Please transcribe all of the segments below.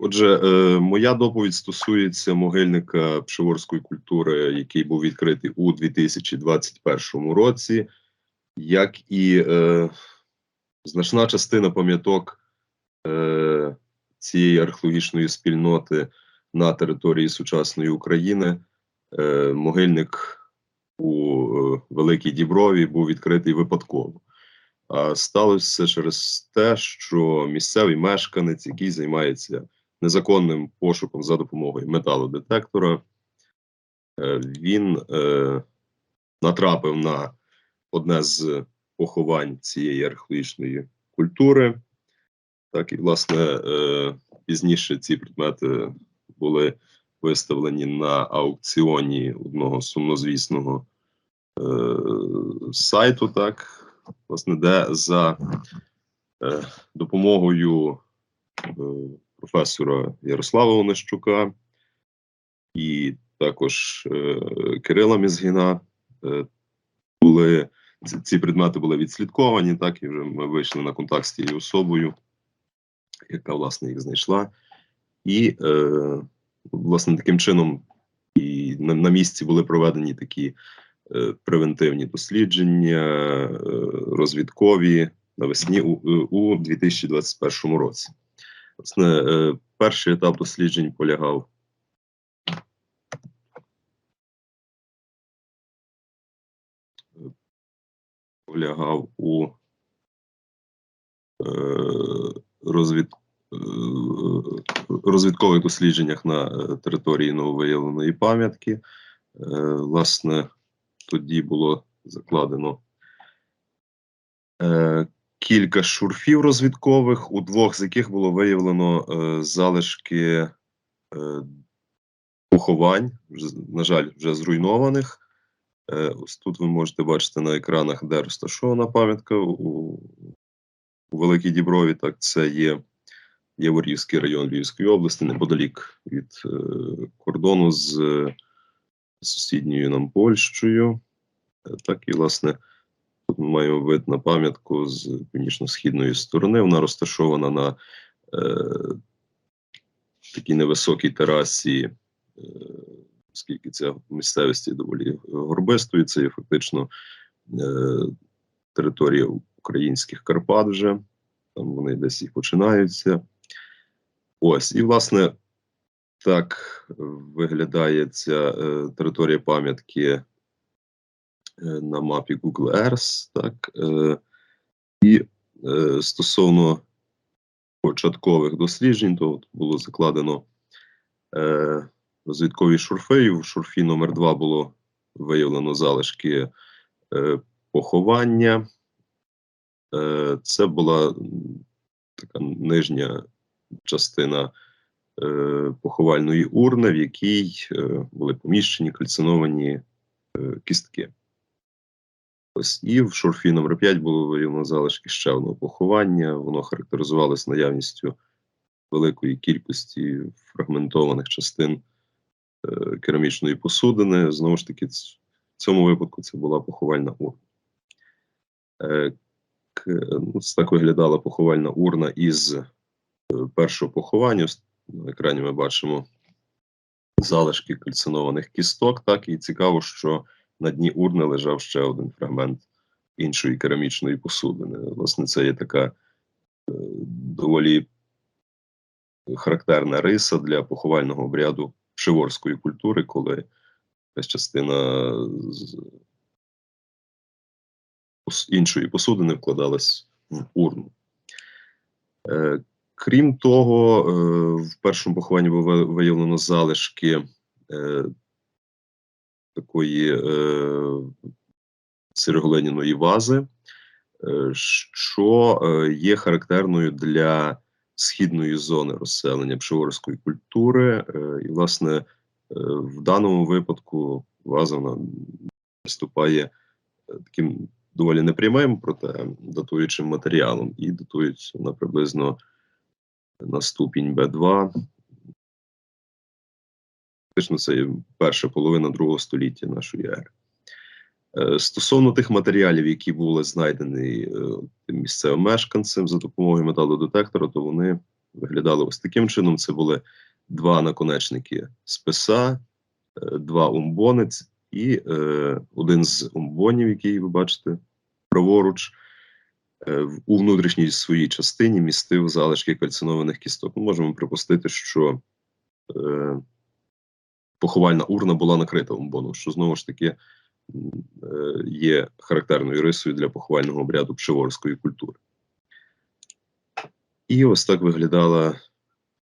отже, е, моя доповідь стосується могильника пшеворської культури, який був відкритий у 2021 році, як і е, значна частина пам'яток е, цієї археологічної спільноти на території сучасної України. Е, могильник у е, Великій Діброві був відкритий випадково. А сталося через те, що місцевий мешканець, який займається незаконним пошуком за допомогою металодетектора, е, він е, натрапив на одне з поховань цієї археологічної культури. Так, і, власне, е, пізніше ці предмети були виставлені на аукціоні одного сумнозвісного е, сайту, так, власне, де за е, допомогою е, професора Ярослава Онищука і також е, Кирила Мізгіна е, були ці, ці предмети були відслідковані, так, і вже ми вийшли на контакт з тією особою, яка власне їх знайшла. І е, власне таким чином і на, на місці були проведені такі е, превентивні дослідження, е, розвідкові навесні у, у 2021 році. Власне, е, перший етап досліджень полягав. Полягав у е, розвід, е, розвідкових дослідженнях на території нововиявленої пам'ятки. Власне, тоді було закладено кілька шурфів розвідкових, у двох з яких було виявлено е, залишки е, поховань, на жаль, вже зруйнованих. Е, ось тут ви можете бачити на екранах, де розташована пам'ятка у, у Великій Діброві. Так, це є Яворівський район Львівської області, неподалік від е, кордону з е, сусідньою нам Польщею. Е, так і, власне, тут ми маємо вид на пам'ятку з північно-східної сторони. Вона розташована на е, такій невисокій терасі, е, оскільки ця місцевість доволі горбистою, це є фактично е, територія українських Карпат вже. Там вони десь і починаються. Ось, і, власне, так виглядає ця е, територія пам'ятки на мапі Google Earth. Так, е, і е, стосовно початкових досліджень, то було закладено е, розвідкові шурфи. В шурфі номер 2 було виявлено залишки е, поховання. Е, це була така нижня частина е, поховальної урни, в якій е, були поміщені кальциновані е, кістки. Ось і в шурфі номер 5 було виявлено залишки ще одного поховання. Воно характеризувалось наявністю великої кількості фрагментованих частин е, керамічної посудини. Знову ж таки, в цьому випадку це була поховальна урна. Е, ну, так виглядала поховальна урна із е, першого поховання. На екрані ми бачимо залишки кальцинованих кісток. Так і цікаво, що на дні урни лежав ще один фрагмент іншої керамічної посудини. Власне, це є така е, доволі характерна риса для поховального обряду шиворської культури, коли якась частина з іншої посудини вкладалась в урну. Е, Крім того, е, в першому похованні було виявлено залишки такої е, сироглиняної вази, е, що е, є характерною для східної зони розселення пшеворської культури. Е, і, власне, е, в даному випадку ваза вона виступає е, таким доволі непрямим, проте датуючим матеріалом, і датується вона приблизно на ступінь Б2. Фактично, це перша половина другого століття нашої ери. Е, Стосовно тих матеріалів, які були знайдені е, місцевим мешканцем за допомогою металодетектора, то вони виглядали ось таким чином. Це були два наконечники списа, е, два умбонець і один з умбонів, який ви бачите праворуч, у внутрішній своїй частині містив залишки кальцинованих кісток. Ми можемо припустити, що поховальна урна була накрита умбоном, що знову ж таки е, є характерною рисою для поховального обряду пшеворської культури. І ось так виглядала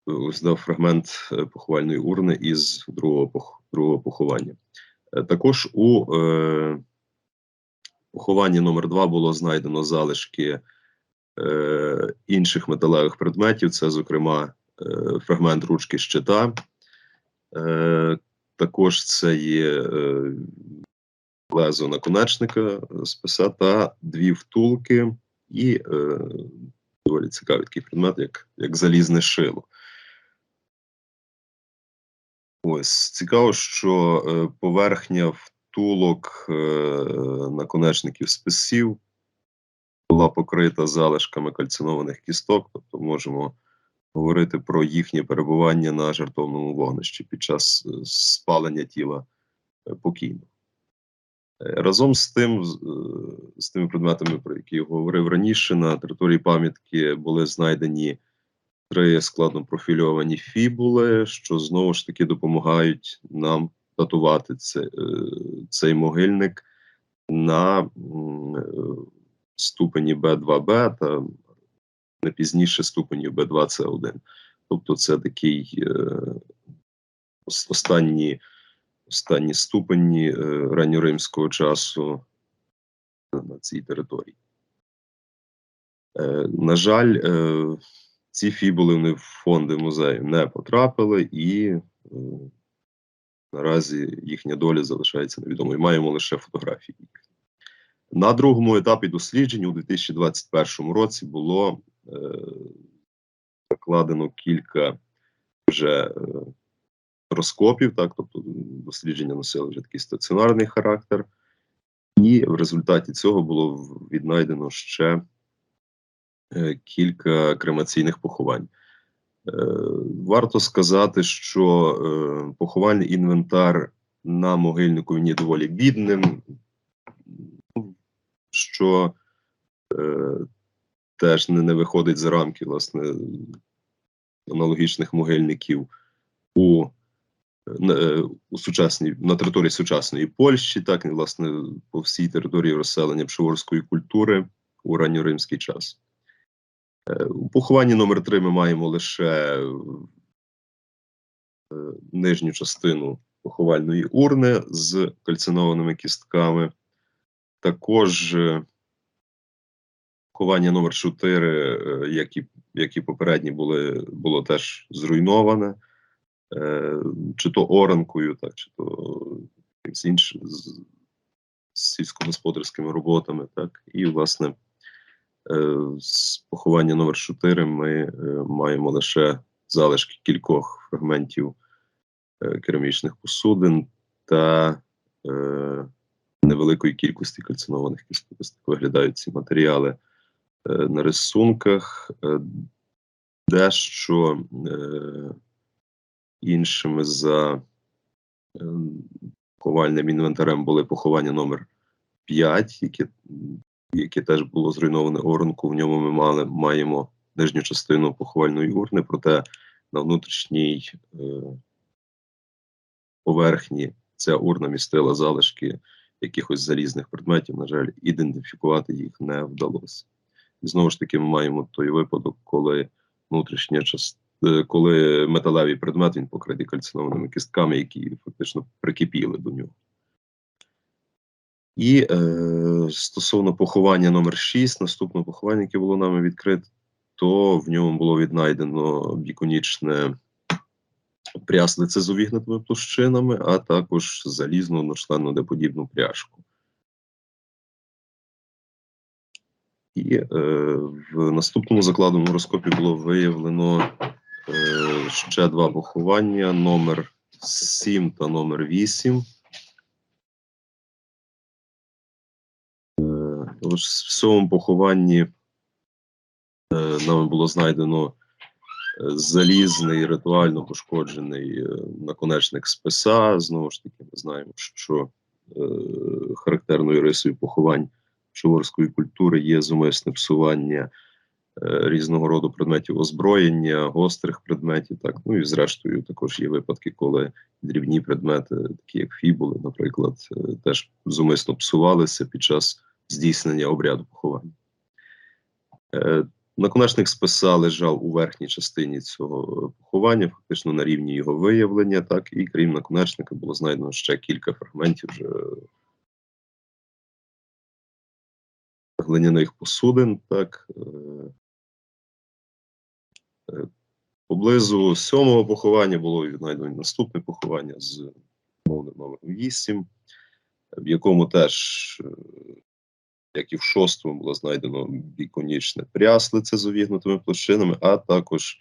ось дав фрагмент е, поховальної урни із другого, пох- другого поховання. Е, Також у е, похованні номер 2 було знайдено залишки е, інших металевих предметів. Це, зокрема, е, фрагмент ручки щита. Е, також це є е, лезо наконечника списа та дві втулки, і е, доволі цікавий такий предмет, як, як залізне шило. Ось цікаво, що е, поверхня втулок е, наконечників списів була покрита залишками кальцинованих кісток, тобто можемо говорити про їхнє перебування на жертовному вогнищі під час е, спалення тіла е, покійного. Е, Разом з тим, з, тими предметами, про які я говорив раніше, на території пам'ятки були знайдені три складно профільовані фібули, що знову ж таки допомагають нам датувати це, цей могильник на ступені Б2Б та не пізніше ступенів Б2С1. Тобто це такий е, останні, останні ступені е, ранньоримського часу на цій території. Е, на жаль, е, ці фібули в фонди музею не потрапили, і е, наразі їхня доля залишається невідомою. Маємо лише фотографії. На другому етапі досліджень у 2021 році було е, закладено кілька вже е, розкопів, так, тобто дослідження носили вже такий стаціонарний характер, і в результаті цього було віднайдено ще е, кілька кремаційних поховань. Е, Варто сказати, що е, поховальний інвентар на могильнику він є доволі бідним, що е, теж не, не виходить за рамки власне аналогічних могильників у, е, у сучасній на території сучасної Польщі, так і власне по всій території розселення пшеворської культури у ранньоримський час. Е, У похованні номер 3 ми маємо лише е, нижню частину поховальної урни з кальцинованими кістками. Також поховання номер 4, е, як і, як і попередні, були, було теж зруйноване, е, чи то оранкою, так, чи то з іншим з, сільськогосподарськими роботами. Так, і, власне, Е, З поховання номер 4 ми маємо лише залишки кількох фрагментів керамічних посудин та невеликої кількості кальцинованих кісток. Виглядають ці матеріали на рисунках. Е, дещо е, іншими за е, поховальним інвентарем були поховання номер 5, які яке теж було зруйноване оранку. В ньому ми мали маємо нижню частину поховальної урни, проте на внутрішній е, поверхні ця урна містила залишки якихось залізних предметів. На жаль, ідентифікувати їх не вдалося. І знову ж таки, ми маємо той випадок, коли внутрішня частина. Коли металевий предмет він покритий кальцинованими кістками, які фактично прикипіли до нього. І е, стосовно поховання номер 6, наступне поховання, яке було нами відкрите, то в ньому було віднайдено біконічне пряслице з увігнутими площинами, а також залізну одночленну деподібну пряжку. І е, в наступному закладному розкопі було виявлено е, ще два поховання: номер 7 та номер 8. Тож в цьому похованні е, нами було знайдено залізний, ритуально пошкоджений е, наконечник списа. Знову ж таки, ми знаємо, що е, характерною рисою поховань шиворської культури є зумисне псування е, різного роду предметів озброєння, гострих предметів. Так, ну і зрештою також є випадки, коли дрібні предмети, такі як фібули, наприклад, е, теж зумисно псувалися під час здійснення обряду поховання. Е, Наконечник списа лежав у верхній частині цього поховання, фактично на рівні його виявлення, так, і крім наконечника було знайдено ще кілька фрагментів вже глиняних посудин. Так. е, е, Поблизу сьомого поховання було знайдено наступне поховання з мовним номером 8, в якому теж, е, як і в шостому, було знайдено біконічне пряслице з увігнутими площинами, а також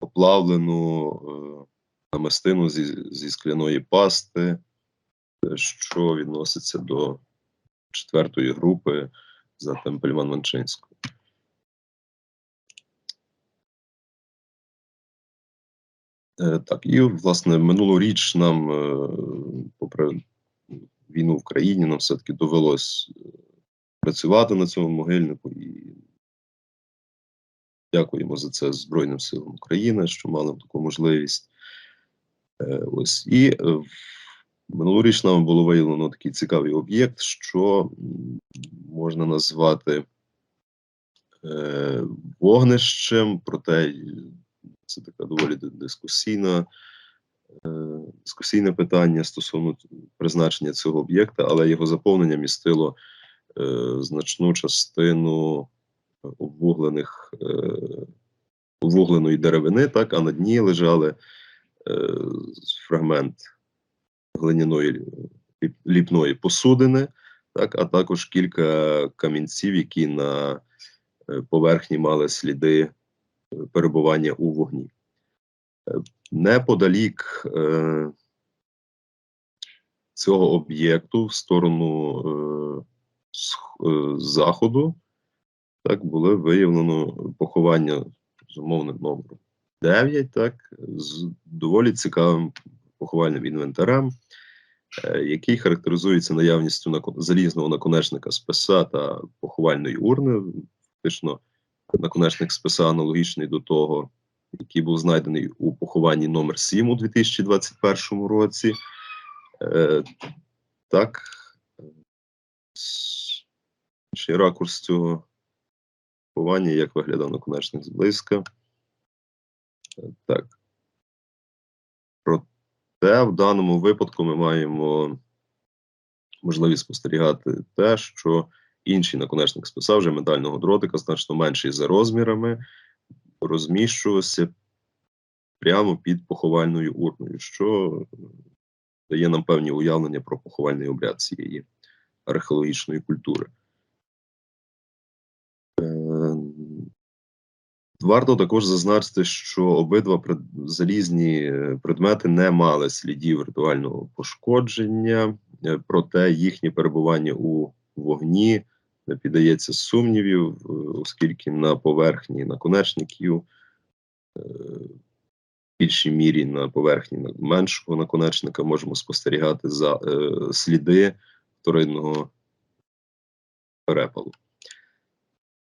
оплавлену е, намистину зі, зі скляної пасти, що відноситься до четвертої групи за Темпельман Манчинською. Е, Так, і власне минулоріч нам, е, попри війну в країні, нам все-таки довелось е, працювати на цьому могильнику і дякуємо за це Збройним силам України, що мали таку можливість. Ось і минулоріч нам було виявлено такий цікавий об'єкт, що можна назвати е, вогнищем, проте це така доволі дискусійна, е, дискусійне питання стосовно призначення цього об'єкта, але його заповнення містило е, значну частину обвуглених е, обвугленої деревини, так, а на дні лежали фрагмент глиняної ліпної посудини, так, а також кілька камінців, які на е, поверхні мали сліди е, перебування у вогні. Е, Неподалік е, цього об'єкту в сторону е, заходу так було виявлено поховання з умовним номером 9, так, з доволі цікавим поховальним інвентарем, е, який характеризується наявністю залізного наконечника списа та поховальної урни. Фактично, наконечник списа аналогічний до того, який був знайдений у похованні номер 7 у 2021 році. Е, так, ще ракурс цього поховання, як виглядав наконечник зблизька. Е, Так. Проте в даному випадку ми маємо можливість спостерігати те, що інший наконечник списа вже медального дротика, значно менший за розмірами, розміщувався прямо під поховальною урною, що дає нам певні уявлення про поховальний обряд цієї археологічної культури. Варто також зазначити, що обидва залізні е, предмети не мали слідів ритуального пошкодження, е, проте їхнє перебування у вогні не піддається сумнівів, е, оскільки на поверхні наконечників, в більшій мірі на поверхні меншого наконечника можемо спостерігати за сліди вторинного перепалу.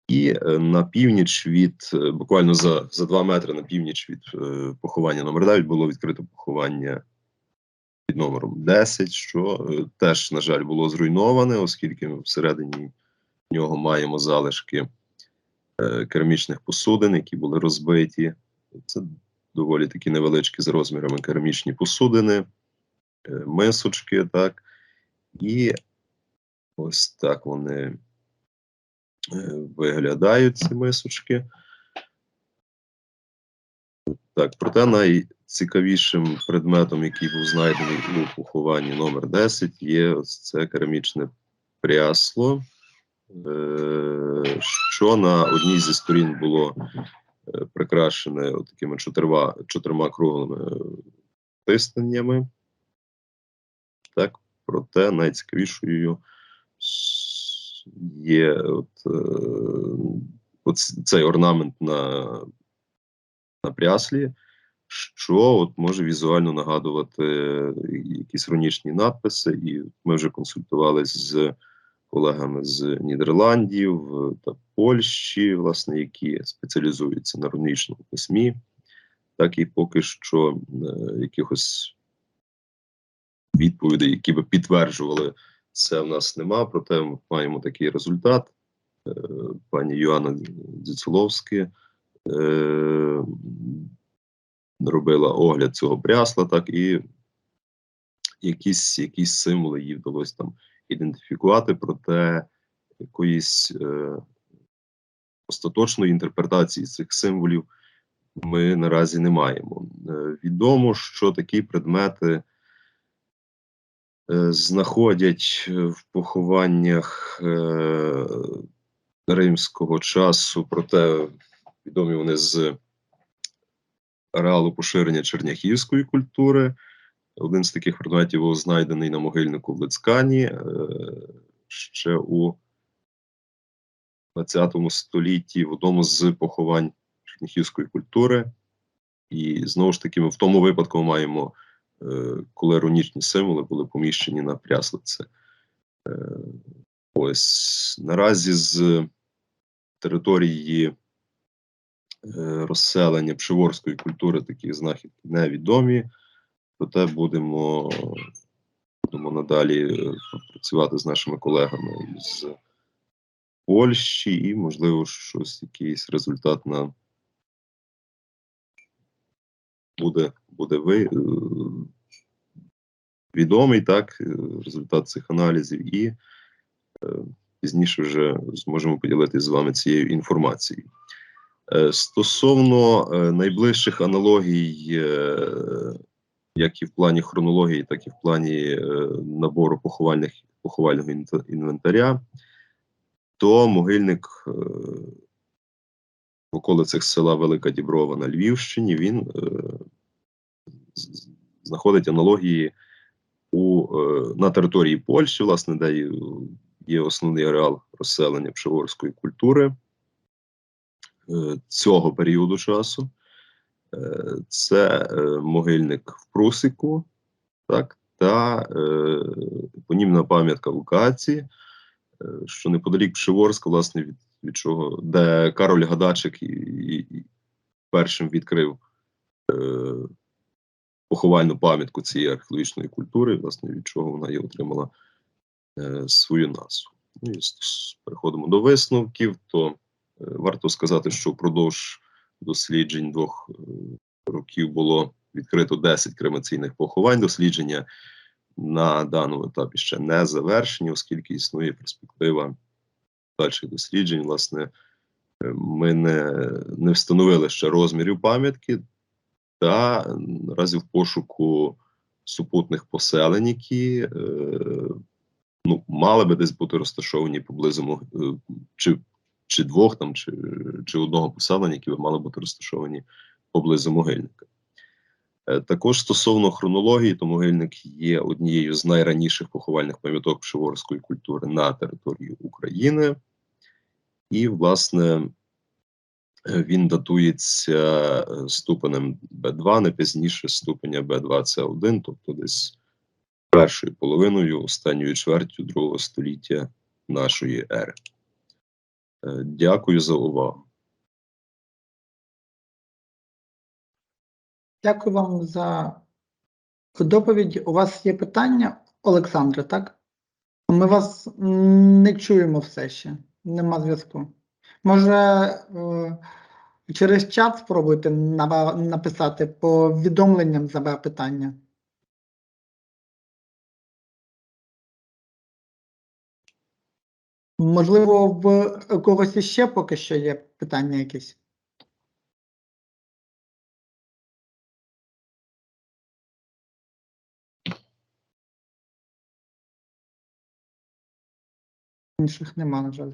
І е, на північ від е, буквально за, за 2 метри на північ від е, поховання номер 9 було відкрито поховання під номером 10, що теж, на жаль, було зруйноване, оскільки ми всередині нього маємо залишки керамічних посудин, які були розбиті. Це доволі такі невеличкі за розмірами керамічні посудини, мисочки, так. І ось так вони виглядають ці мисочки. Так, проте найцікавішим предметом, який був знайдений у похованні номер 10, є ось це керамічне прясло, е, що на одній зі сторін було е, прикрашене такими чотирма, чотирма круглими тисненнями. Так, проте найцікавішою є от, е, от цей орнамент на на пряслі, що от може візуально нагадувати е, якісь рунічні надписи, і ми вже консультувалися з колегами з Нідерландів е, та Польщі, власне, які спеціалізуються на рунічному письмі, так і поки що якихось відповідей, які би підтверджували це, в нас нема. Проте ми маємо такий результат. Е, Пані Йоанна Дзюцеловська е, робила огляд цього прясла, так і якісь, якісь символи їй вдалося там ідентифікувати, проте якоїсь е, остаточної інтерпретації цих символів ми наразі не маємо. Відомо, що такі предмети знаходять в похованнях е, римського часу, проте відомі вони з ареалу поширення черняхівської культури. Один з таких предметів був знайдений на могильнику в Лицькані е, ще у 20 столітті в одному з поховань черніхівської культури. І знову ж таки, ми в тому випадку маємо, е, коли рунічні символи були поміщені на пряслице. Е, ось наразі з території е, розселення пшеворської культури такі знахідки невідомі. Проте будемо, будемо надалі е, працювати з нашими колегами з Польщі, і, можливо, щось, якийсь результат нам буде, буде ви, е, відомий, так, е, результат цих аналізів, і е, пізніше вже зможемо поділитися з вами цією інформацією. Стосовно найближчих аналогій, як і в плані хронології, так і в плані набору поховальних, поховального інвента- інвентаря, то могильник в околицях села Велика Діброва на Львівщині він знаходить аналогії у, е, на території Польщі, власне, де є, є основний ареал розселення пшеворської культури е, цього періоду часу. Е, Це е, могильник в Прусику, так, та е, епонімна пам'ятка в Укаці, е, що неподалік Пшеворська, власне, від, від чого, де Кароль Гадачик і, і, і першим відкрив е, поховальну пам'ятку цієї археологічної культури, власне, від чого вона і отримала е, свою назву. Ну, і переходимо до висновків, то е, варто сказати, що впродовж досліджень двох е, років було відкрито 10 кремаційних поховань. Дослідження на даному етапі ще не завершені, оскільки існує перспектива дальших досліджень. Власне, е, ми не, не встановили ще розмірів пам'ятки, та наразі в пошуку супутних поселень, які е, ну, мали би десь бути розташовані поблизу е, чи, чи двох там, чи, чи одного поселення, які би мали бути розташовані поблизу могильника. Е, Також стосовно хронології, то могильник є однією з найраніших поховальних пам'яток пшеворської культури на території України. І, власне, він датується е, ступенем Б2, не пізніше ступеня Б2С1, тобто десь першою половиною, останньою чвертю другого століття нашої ери. Е, Дякую за увагу. Дякую вам за доповідь. У вас є питання, Олександре, так? Ми вас не чуємо все ще. Нема зв'язку. Може, е, через чат спробуйте написати повідомленням за питання. Можливо, в когось іще поки що є питання якісь. Інших нема, на жаль.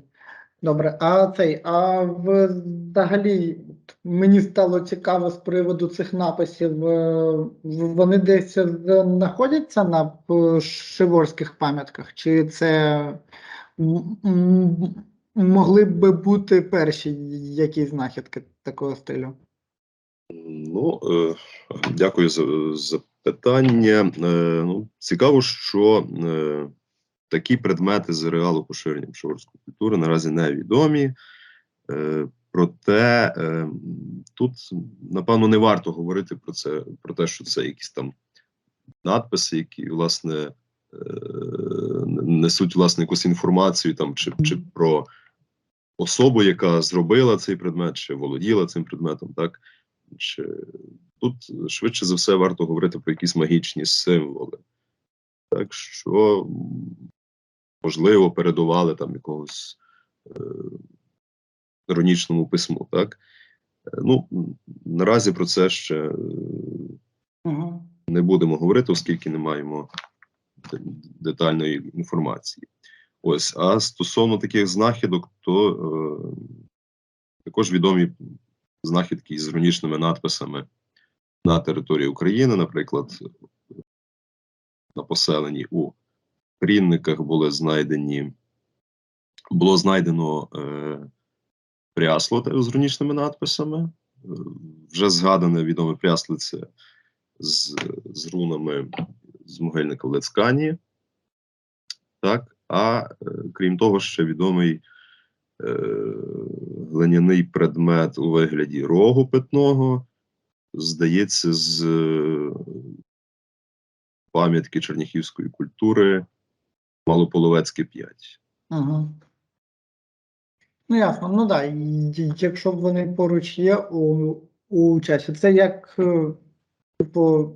Добре, а цей, а взагалі мені стало цікаво з приводу цих написів. е, Вони десь знаходяться на пшеворських пам'ятках, чи це могли б бути перші якісь знахідки такого стилю? Ну, е, дякую за запитання. Е, ну, цікаво, що е, такі предмети з ареалу поширення пшоворської культури наразі невідомі. Е, проте е, тут, напевно, не варто говорити про це, про те, що це якісь там надписи, які, власне, е, несуть власне якусь інформацію там, чи, чи про особу, яка зробила цей предмет, чи володіла цим предметом, так? Чи тут швидше за все варто говорити про якісь магічні символи, так що можливо передували там якогось е, іронічному письму, так? Е, Ну, наразі про це ще е, Угу. не будемо говорити, оскільки не маємо детальної інформації. Ось, а стосовно таких знахідок, то е, також відомі знахідки з іронічними надписами на території України, наприклад, на поселенні у Крінниках були знайдені, було знайдено е, прясло з іронічними надписами. Е, вже згадане відоме прясло це з, з рунами з могильника Лецкані. Так, а е, крім того, ще відомий е, глиняний предмет у вигляді рогу питного, здається, з е, пам'ятки черніхівської культури Малополовецьке 5. Угу. Ну, ясно, ну так, да. якщо вони поруч є у, у часі, це як, е, типу,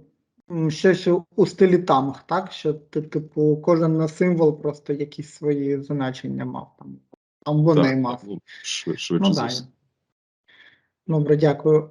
щось у, стилі тамг, так? Що ти, типу, кожен на символ просто якісь свої значення мав там. Або не Так, мав. ну, швидше Ну, да. Добре, дякую.